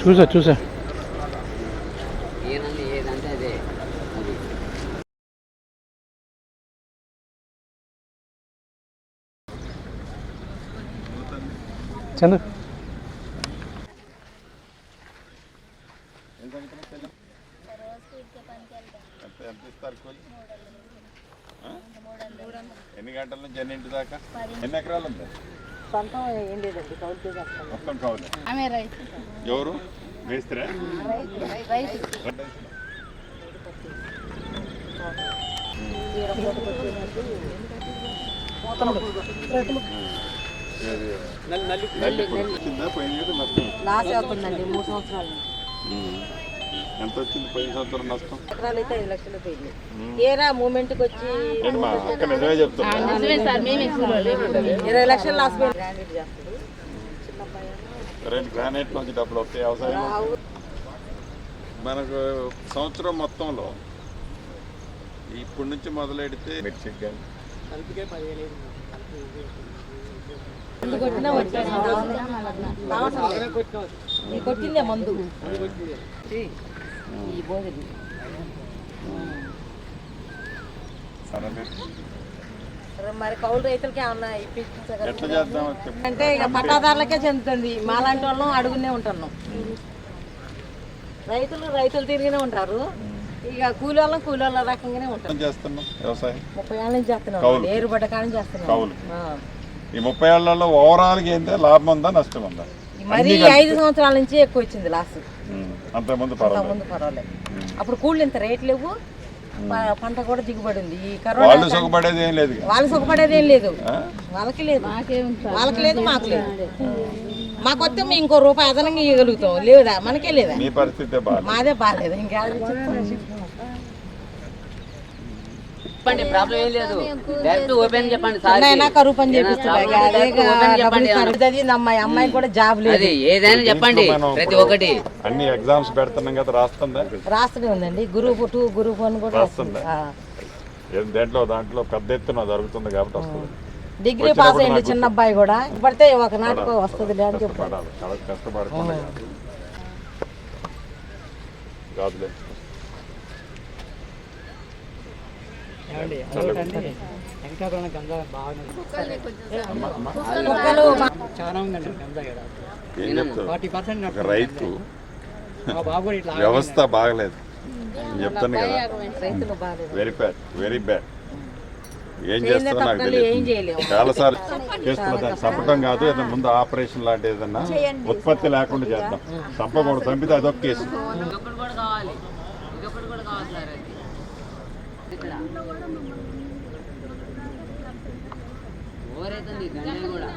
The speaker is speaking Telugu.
చూసా చూసా. చందు ఎంత ఎంత ఇస్తారు కూలి ఆ? ఎన్ని గంటల నుంచి ఎన్ని ఇంటి దాకా? ఎన్ని ఎకరాలు ఉంది? సొంతం ఏం లేదండి కౌలు. ఆమె రైతు. ఎవరు? మేస్త్రా? లాస్ అవుతుందండి మూడు సంవత్సరాలు. ఎంత వచ్చింది పోయిన సంవత్సరం నష్టం. ఎకరాలు అయితే ఐదు లక్షలు పోయింది తీరా మూమెంట్కి వచ్చి నిజమే ఇరవై లక్షలు లాస్ పోయింది గ్రాండెడ్ చేస్తాడు రెండు గ్రానైట్ నుంచి డబ్బులు వస్తాయి వ్యవసాయం మనకు సంవత్సరం మొత్తంలో ఇప్పటి నుంచి మొదలెడితే కానీ. ఈ కొట్టిందే మందు. ఈ మీరు కౌలు రైతులకి ఏమన్నా చెప్పు. అంటే ఇక పట్టాదారులకే చెందుతుంది. మాలాంటి వాళ్ళం అడుగునే ఉంటున్నాం. రైతులు రైతులు తిరిగినే ఉంటారు. ఇక కూలి వాళ్ళం కూలి వాళ్ళ రకంగానే ఉంటాం. ఏం చేస్తున్నాం? వ్యవసాయం. ముప్పై ఏళ్ళ నుంచి చేస్తున్నాం. కాడి చేస్తున్నాం. కౌలు. ఆ. ఈ ముప్పై ఏళ్ళలో ఓవరాల్గా ఏంటంటే లాభం ఉందా? నష్టం ఉందా? మరి ఐదు సంవత్సరాల నుంచి ఎక్కువ వచ్చింది లాస్. అంతకుముందు పర్వాలేదు. ముందు పర్వాలేదు. అప్పుడు కూళ్ళు ఇంత రేట్ లేవు. పంట కూడా దిగుబడి ఉంది ఈ వాళ్ళు కరోనా సుఖపడేది ఏం లేదు వాళ్ళు సుఖపడేది ఏం లేదు? వాళ్ళకి లేదు. వాళ్ళకి లేదు మాకు లేదు. మాకు వస్తే మేము ఇంకో రూపాయి అదనంగా ఇవ్వగలుగుతాం. లేదా? మనకే లేదా? మీ పరిస్థితే మాదే బాగాలేదు ఇంకా చెప్పండి ప్రాబ్లం ఏం లేదు. డైరెక్ట్ ఓపెన్ చెప్పండి. సార్ అయినా కరువు పని. చదివింది అమ్మాయి. అమ్మాయి కూడా జాబ్ లేదు. అది ఏదైనా చెప్పండి ప్రతి ఇప్పుడు ఒక్కటి. అన్ని ఎగ్జామ్స్ పెడుతున్నాం కదా రాస్తుందా? రాస్తూనే ఉందండి. గ్రూప్ టూ గ్రూప్ వన్ కూడా రాస్తుందా? ఆ. ఏం దేంట్లో దాంట్లో పెద్ద ఎత్తున జరుగుతుంది కాబట్టి వస్తుంది. డిగ్రీ పాస్ అయ్యింది చిన్న అబ్బాయి కూడా. పడితే ఒక నాటికి వస్తుంది అని చెప్పి రైతు. వ్యవస్థ బాగలేదు. చెప్తాను కదా. వెరీ బ్యాడ్ వెరీ బ్యాడ్ ఏం చేస్తారో నాకు తెలియదు చేయలేము. చాలా సార్లు చేస్తున్నా దాన్ని. చంపటం కాదు ఏదైనా ముందు ఆపరేషన్ లాంటి ఏదన్నా ఉత్పత్తి లేకుండా చేద్దాం. చంపకూడదు చంపితే అదొక కేసు. ఓరైతుంది గంజాయి కూడా.